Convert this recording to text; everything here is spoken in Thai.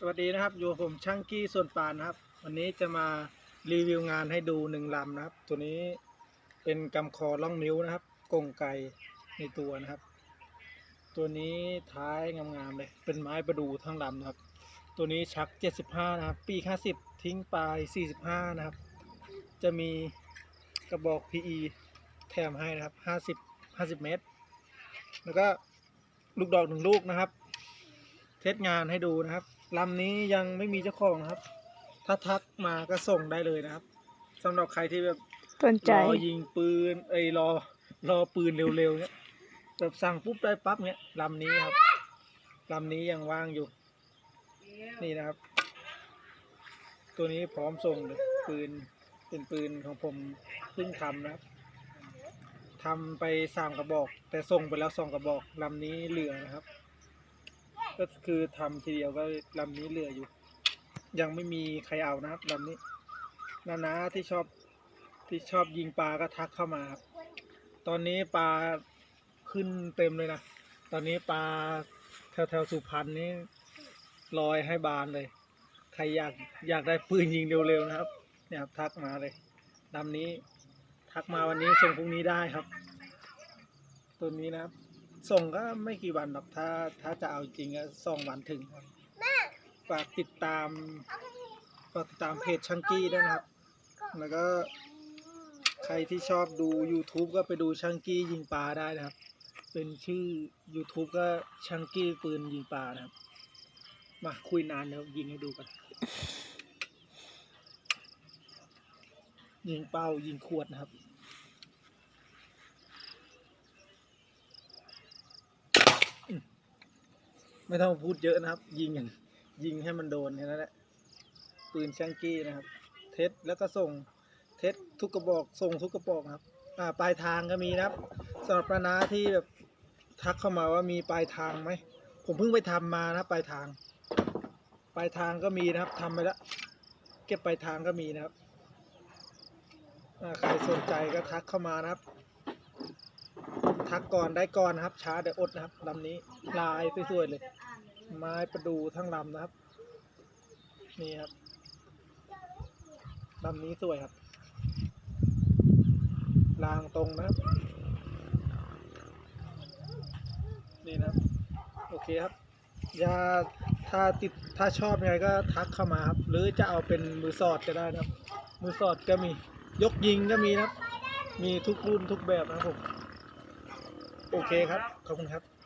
สวัสดีนะครับอยู่ผมช่างกี้ส่วนปานนะครับ วันนี้จะมารีวิวงานให้ดูหนึ่งลำนะครับ ตัวนี้เป็นกำคอล่องนิ้วนะครับกงไก่ในตัวนะครับ ตัวนี้ท้ายงามๆเลยเป็นไม้ประดูทั้งลำนะครับ ตัวนี้ชัก 75 นะครับ ปีก50 ทิ้งปลาย 45 นะครับ จะมีกระบอก PE แถมให้นะครับ 50 50 เมตร แล้วก็ลูกดอกหนึ่งลูกนะครับ เทสงานให้ดูนะครับ ลำนี้ยังไม่มีเจ้าของนะครับ ถ้าทักมาก็ส่งได้เลยนะครับสำหรับใครที่แบบสนใจรอยิงปืนเอ้ยรอรอปืนเร็วๆเนี่ยแบบสั่งปุ๊บได้ปั๊บเนี่ยลำนี้ครับลำนี้ยังว่างอยู่ นี่นะครับ ตัวนี้พร้อมส่งเลยปืนเป็นปืนของผมเพิ่งทำนะครับทำไปสามกระบอก แต่ส่งไปแล้วสองกระบอกลำนี้เหลือนะครับ ก็คือทำทีเดียวก็ลำนี้เหลืออยู่ ยังไม่มีใครเอานะครับลำนี้นานาที่ชอบที่ชอบยิงปลาก็ทักเข้ามาครับ ตอนนี้ปลาขึ้นเต็มเลยนะ ตอนนี้ปลาแถวแถวสุพรรณนี่ลอยให้บานเลย ใครอยากอยากได้ปืนยิงเร็วๆนะครับ เนี่ยครับทักมาเลยลำนี้ทักมาวันนี้ส่งพรุ่งนี้ได้ครับ ตัวนี้นะครับ ส่งก็ไม่กี่วันหรอกถ้าถ้าจะเอาจริงก็สองวันถึงครับฝากติดตามฝากติดตามเพจชังกี้ด้วยนะครับ แล้วก็ใครที่ชอบดู YouTube ก็ไปดูชังกี้ยิงปลาได้นะครับ เป็นชื่อ YouTube ก็ชังกี้ปืนยิงปลานะครับ มาคุยนานแล้วยิงให้ดูกัน ยิงเป้ายิงขวดนะครับ ไม่ต้องพูดเยอะนะครับ ยิงอย่างยิงให้มันโดนแค่นั้นแหละปืนแชงกี้นะครับ เทสแล้วก็ส่งเทสทุกกระบอกส่งทุกกระบอกครับ อ่าปลายทางก็มีนะครับสำหรับประนาที่แบบทักเข้ามาว่ามีปลายทางไหมผมเพิ่งไปทำมานะปลายทาง ปลายทางก็มีนะครับทำไปแล้วเก็บปลายทางก็มีนะครับใครสนใจก็ทักเข้ามานะครับ ทักก่อนได้ก่อนนะครับ ช้าเดี๋ยวอดนะครับลำนี้ลายสวยๆเลย ไม้ประดูทั้งลำนะครับ นี่ครับลำนี้สวยครับรางตรงนะครับ นี่นะครับ โอเคครับยาถ้าติดถ้าชอบยังไงก็ทักเข้ามาครับ หรือจะเอาเป็นมือสอดก็ได้นะครับ มือสอดก็มียกยิงก็มีนะครับ มีทุกรุ่นทุกแบบนะครับผม โอเคครับ ขอบคุณครับ